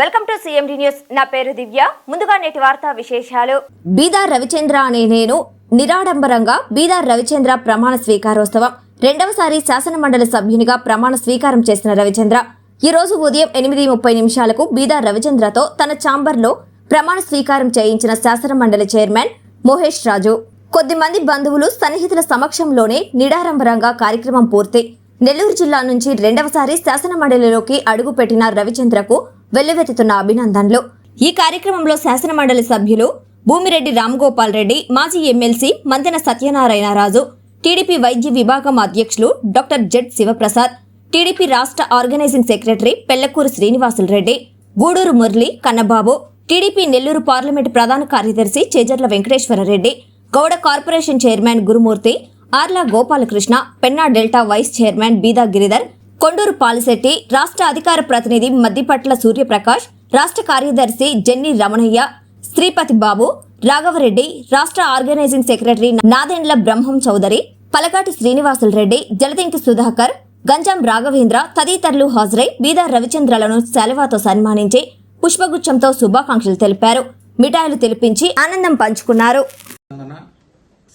Welcome to CMD news. నా పేరు దివ్య. ముందుగా నేటి వార్తా విశేషాలు. బీదార్ రవిచంద్ర అనే నేను నిరాడంబరంగా బీదార్ రవిచంద్ర ప్రమాణ స్వీకారోత్సవం. రెండవసారి శాసనమండలి సభ్యునిగా ప్రమాణ స్వీకారం చేసిన రవిచంద్ర ఈ రోజు ఉదయం ఎనిమిది ముప్పై నిమిషాలకు బీదార్ రవిచంద్రతో తన ఛాంబర్లో ప్రమాణ స్వీకారం చేయించిన శాసనమండలి చైర్మన్ మోహేష్ రాజు. కొద్దిమంది బంధువులు సన్నిహితుల సమక్షంలోనే నిడారంభరంగా కార్యక్రమం పూర్తి. నెల్లూరు జిల్లా నుంచి రెండవసారి శాసనమండలిలోకి అడుగుపెట్టిన రవిచంద్రకు వెల్లువెత్తుతున్న అభినందనలు. ఈ కార్యక్రమంలో శాసనమండలి సభ్యులు భూమిరెడ్డి రామ్గోపాల్ రెడ్డి మాజీ ఎమ్మెల్సీ మంతెన సత్యనారాయణ రాజు టీడీపీ వైద్య విభాగం అధ్యక్షులు డాక్టర్ జెడ్ శివప్రసాద్ టీడీపీ రాష్ట్ర organising secretary Pellakuru Srinivasulu Reddy Gudur Murali Kannababu TDP Nellore parliament ప్రధాన కార్యదర్శి Chejarla Venkateswarareddy Gowda corporation chairman Gurumurthy Arla Gopalakrishna Penna delta vice chairman Beeda Giridhar Konduru Palisetti రాష్ట్ర అధికార ప్రతినిధి మద్దిపట్ల సూర్యప్రకాష్ రాష్ట్ర కార్యదర్శి జెన్ని రమణయ్య శ్రీపతి బాబు రాఘవరెడ్డి రాష్ట్ర ఆర్గనైజింగ్ సెక్రటరీ నాదెండ్ల బ్రహ్మం చౌదరి పలకాటి శ్రీనివాసులు రెడ్డి జలదింకి సుధాకర్ గంజాం రాఘవేంద్ర తదితరులు హాజరై బీదార్ రవిచంద్రలను శాలువాతో సన్మానించి పుష్పగుచ్చంతో శుభాకాంక్షలు తెలిపారు. మిఠాయిలు తెలిపించి ఆనందం పంచుకున్నారు.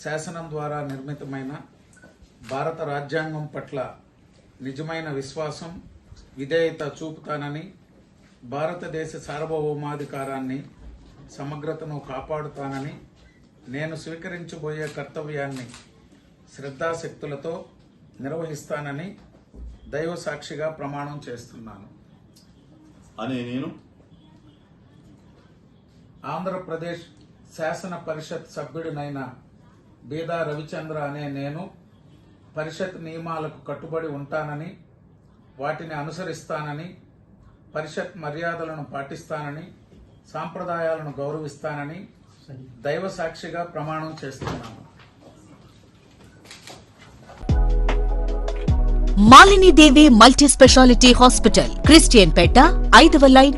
శాసనం ద్వారా నిర్మితమైన భారత రాజ్యాంగం పట్ల నిజమైన విశ్వాసం విధేయత చూపుతానని భారతదేశ సార్వభౌమాధికారాన్ని సమగ్రతను కాపాడుతానని నేను స్వీకరించబోయే కర్తవ్యాన్ని శ్రద్ధాశక్తులతో నిర్వహిస్తానని దైవ సాక్షిగా ప్రమాణం చేస్తున్నాను. అనే నేను? ఆంధ్రప్రదేశ్ శాసన పరిషత్ సభ్యుడినైన బీదా రవిచంద్ర అనే నేను పరిషత్ నియమాలకు కట్టుబడి ఉంటానని వాటిని అనుసరిస్తానని పరిషత్ మర్యాదలను పాటిస్తానని సాంప్రదాయాలను గౌరవిస్తానని దైవ సాక్షిగా ప్రమాణం చేస్తున్నాను. Malinidevi multi speciality hospital Christian పేట ఐదవ line